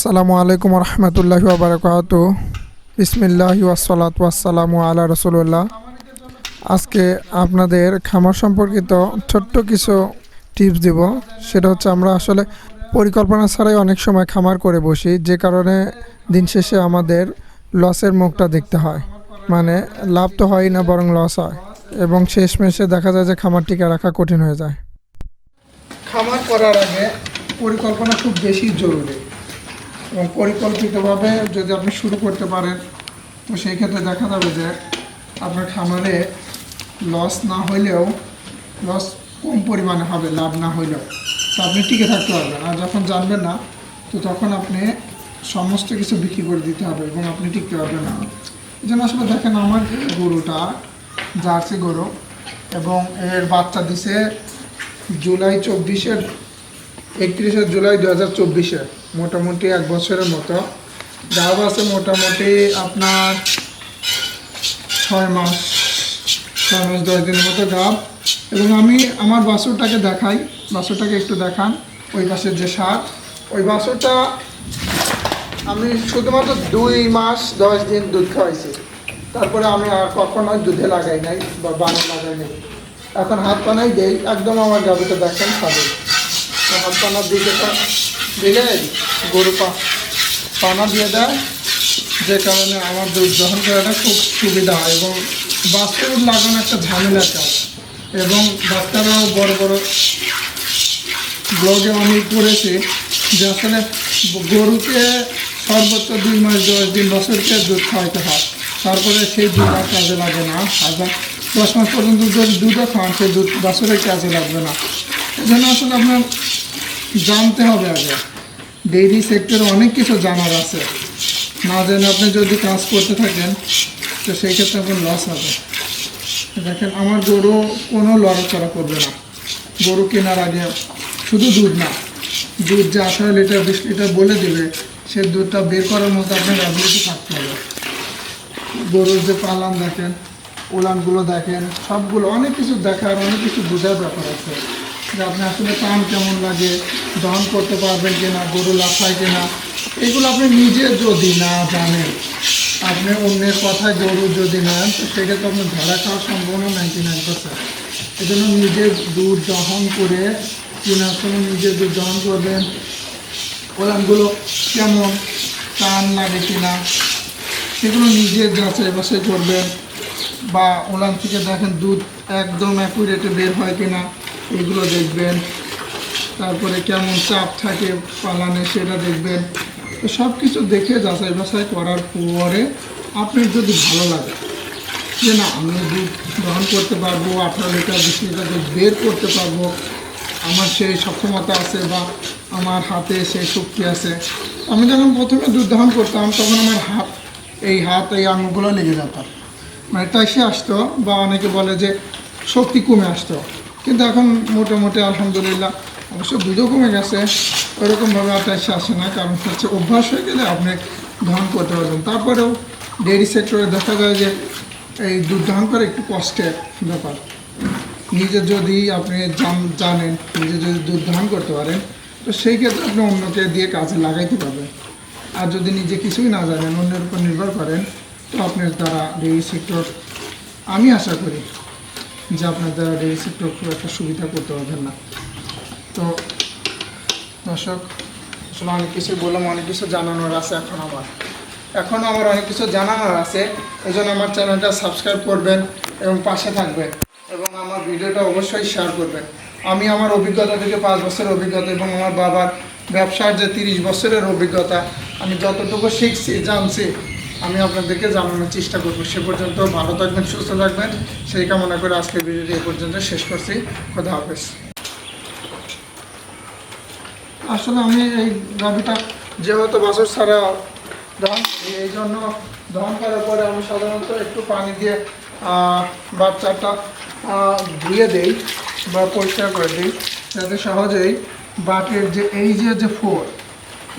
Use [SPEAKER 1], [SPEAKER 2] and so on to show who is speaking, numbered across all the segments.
[SPEAKER 1] আসসালামু আলাইকুম রহমতুল্লাহি বারকাত বিসমিল্লাহ ওয়াসালাত ওয়াসালামু আলা রসুল্লাহ আজকে আপনাদের খামার সম্পর্কিত ছোট্ট কিছু টিপস দিব। সেটা হচ্ছে আমরা আসলে পরিকল্পনা ছাড়াই অনেক সময় খামার করে বসি, যে কারণে দিন শেষে আমাদের লসের মুখটা দেখতে হয়। মানে লাভ তো হয় না, বরং লস হয়। এবং শেষমেশে দেখা যায় যে খামার টিকে রাখা কঠিন হয়ে যায়। খামার করার আগে পরিকল্পনা খুব বেশি জরুরি। এবং পরিকল্পিতভাবে যদি আপনি শুরু করতে পারেন, তো সেই ক্ষেত্রে দেখা যাবে যে আপনার খামারে লস না হইলেও লস কম পরিমাণে হবে, লাভ না হইলেও। তো আপনি টিকে থাকতে পারবেন। আর যখন জানবেন না, তো তখন আপনি সমস্ত কিছু বিক্রি করে দিতে হবে এবং আপনি টিকতে পারবেন না। এই জন্য আসলে দেখেন, আমার গরুটা জার্সি গরু এবং এর বাচ্চা দিছে জুলাই চব্বিশের একত্রিশে জুলাই দু হাজার চব্বিশে, মোটামুটি এক বছরের মতো। গাব আছে মোটামুটি আপনার ছয় মাস ছয় মাস দশ দিনের মতো গাব এবং আমি আমার বাছুরটাকে দেখাই বাছুরটাকে একটু দেখান, ওই পাশের যে সার ওই বাছুরটা আমি শুধুমাত্র দুই মাস দশ দিন দুধ খাওয়াইছি। তারপরে আমি আর কখনোই দুধে লাগাই নাই বা বানে লাগাই নাই। এখন হাত পানাই দেই, একদম আমার গাবিটা দেখেন খাবে তো হাত পানার দিকে দিলে গরু পা পানা দিয়ে দেয়। যে কারণে আমার দুধ দহন করাটা খুব সুবিধা হয় এবং বাছুর লাগানো একটা ঝামেলা কাজ এবং ডাক্তাররাও বড় বড় ব্লগে আমি করেছি যে আসলে গরুকে সর্বোচ্চ দুই মাস, দশ দিন, বছরকে দুধ খাওয়াইতে হয়। তারপরে সেই দুধ আর কাজে লাগে না। আর দশ মাস পর্যন্ত যদি দুধও খাওয়ান সেই দুধ বছরের কাজে লাগবে না। এই জন্য আসলে আপনার জানতে হবে আগে। ডেইরি সেক্টরে অনেক কিছু জানার আছে। না জেনে আপনি যদি কাজ করতে থাকেন, তো সেই ক্ষেত্রে আপনার লস হবে। দেখেন, আমার গরু কোনো লড়াচড়া করবে না। গরু কেনার আগে শুধু দুধ না। দুধ যে আঠারো লিটার, বিশ লিটার বলে দেবে, সে দুধটা বের করার মতো আপনার অ্যাবিলিটি থাকতে হবে। গরুর যে পালান দেখেন, উলানগুলো দেখেন, সবগুলো অনেক কিছু দেখার, অনেক কিছু বোঝার ব্যাপার আছে। যে আপনি আসলে টান কেমন লাগে দহন করতে পারবেন কিনা, গরু লাফায় কিনা, এগুলো আপনি নিজে যদি না জানেন, আপনি অন্যের কথায় গরু যদি নেন সেক্ষেত্রে আপনার ধরা খাওয়ার সম্ভাবনা নাইনটি নাইন পার্সেন্ট জন্য নিজে দুধ দহন করে কেনার সময় নিজে দুধ দহন করবেন ওলানগুলো কেমন টান লাগে কিনা, সেগুলো নিজে যাচাই বাছাই করবেন, বা ওলান থেকে দেখেন দুধ একদম অ্যাকুরেটে বের হয় কিনা, এগুলো দেখবেন। তারপরে কেমন চাপ থাকে পালানে সেটা দেখবেন। সব কিছু দেখে যাচাই বাছাই করার পরে আপনার যদি ভালো লাগে, যে না, আমি দুধ গ্রহণ করতে পারব লিটার বিশ লিটার বের করতে পারব, আমার সেই সক্ষমতা আছে বা আমার হাতে সেই শক্তি আছে। আমি যখন প্রথমে দুধ দহন করতাম, তখন আমার হাত, এই হাত, এই আঙুলগুলো লেগে যেতাম মানে টাইসে আসতো বা অনেকে বলে যে শক্তি কমে আসতো। কিন্তু এখন মোটামুটি আলহামদুলিল্লাহ অবশ্য দুধও কমে গেছে। ওইরকমভাবে আর টাইসে আসে না, কারণ হচ্ছে অভ্যাস হয়ে গেলে আপনি দহন করতে পারবেন। তারপরেও ডেয়ারি সেক্টরে দেখা যায় যে এই দুধ দহন করা একটু কষ্টের ব্যাপার। নিজে যদি আপনি জান- জানেন, নিজে যদি দুধ দহন করতে পারেন, তো সেই ক্ষেত্রে আপনি অন্যকে দিয়ে কাজে লাগাইতে পারবেন। আর যদি নিজে কিছুই না জানেন, অন্যের উপর নির্ভর করেন, তো আপনার দ্বারা ডেইরি সেক্টর আমি আশা করি যে আপনার দ্বারা ডেয়ারি সেক্টর খুব একটা সুবিধা করতে পারবেন না। তো দর্শক, আসলে অনেক কিছু বললাম, অনেক কিছু জানানোর আছে এখন আমার এখন আমার অনেক কিছু জানানোর আছে এই জন্য আমার চ্যানেলটা সাবস্ক্রাইব করবেন এবং পাশে থাকবেন এবং আমার ভিডিওটা অবশ্যই শেয়ার করবেন। আমি আমার অভিজ্ঞতা থেকে পাঁচ বছরের অভিজ্ঞতা এবং আমার বাবার ব্যবসার যে তিরিশ বছরের অভিজ্ঞতা, আমি যতটুকু শিখছি, জানছি, আমি আপনাদেরকে জানানোর চেষ্টা করব। সে পর্যন্ত ভালো থাকবেন, সুস্থ থাকবেন। সেই কামনা করে আজকের ভিডিওটি এ পর্যন্ত শেষ করছি। খোদা হাফেজ। আসলে আমি এই গাভিটা যেহেতু বছর ছাড়া দহন এই জন্য দহন করার পরে আমি সাধারণত একটু পানি দিয়ে বাচ্চাটা ধুয়ে দেই বা পরিষ্কার করে দিই, যাতে সহজেই বাটের যে, এই যে যে ফোর,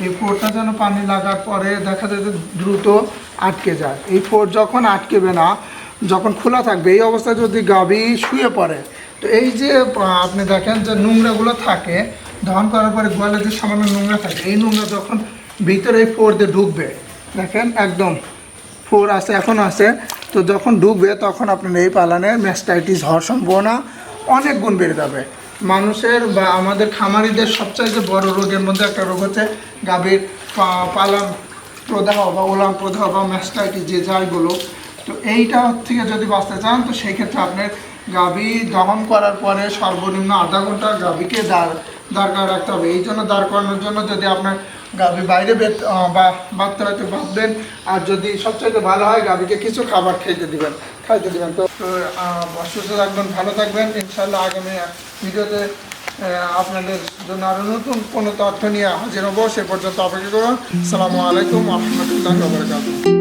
[SPEAKER 1] এই ফোরটা যেন পানি লাগার পরে দেখা যায় যে দ্রুত আটকে যায়। এই ফোর যখন আটকেবে না, যখন খোলা থাকবে, এই অবস্থায় যদি গাভী শুয়ে পড়ে, তো এই যে আপনি দেখেন যে নোংরাগুলো থাকে দহন করার পরে গোয়ালে যে সামান্য নোংরা থাকে, এই নোংরা যখন ভিতরে এই ফোর দিয়ে ঢুকবে, দেখেন একদম ফোর আছে এখন আছে, তো যখন ঢুকবে তখন আপনার এই পালানের ম্যাস্টাইটিস হওয়ার সম্ভাবনা অনেক গুণ বেড়ে যাবে। মানুষের বা আমাদের খামারিদের সবচাইতে বড় রোগের মধ্যে একটা রোগ হচ্ছে গাভীর পালন প্রদাহ বা ওলাম প্রদাহ বা ম্যাস্টাইটিস যে যাই বলো তো এইটা থেকে যদি বাঁচতে চান, তো সেই ক্ষেত্রে আপনার গাভী দহন করার পরে সর্বনিম্ন আধা ঘণ্টা গাভীকে দাঁড় দাঁড় করা রাখতে হবে। এই জন্য দাঁড় করানোর জন্য যদি আপনার গাভী বাইরে বাঁধতে হয়তো বাঁধবেন আর যদি সবচাইতে ভালো হয়, গাভীকে কিছু খাবার খেতে দিবেন, খাইতে দিবেন। তো সুস্থ থাকবেন, ভালো থাকবেন। ইনশাল্লাহ আগামী ভিডিওতে আপনাদের জন্য আরও নতুন কোনো তথ্য নিয়ে হাজির হব। সে পর্যন্ত অপেক্ষা করুন। সালামু আলাইকুম রহমতুল্লাহ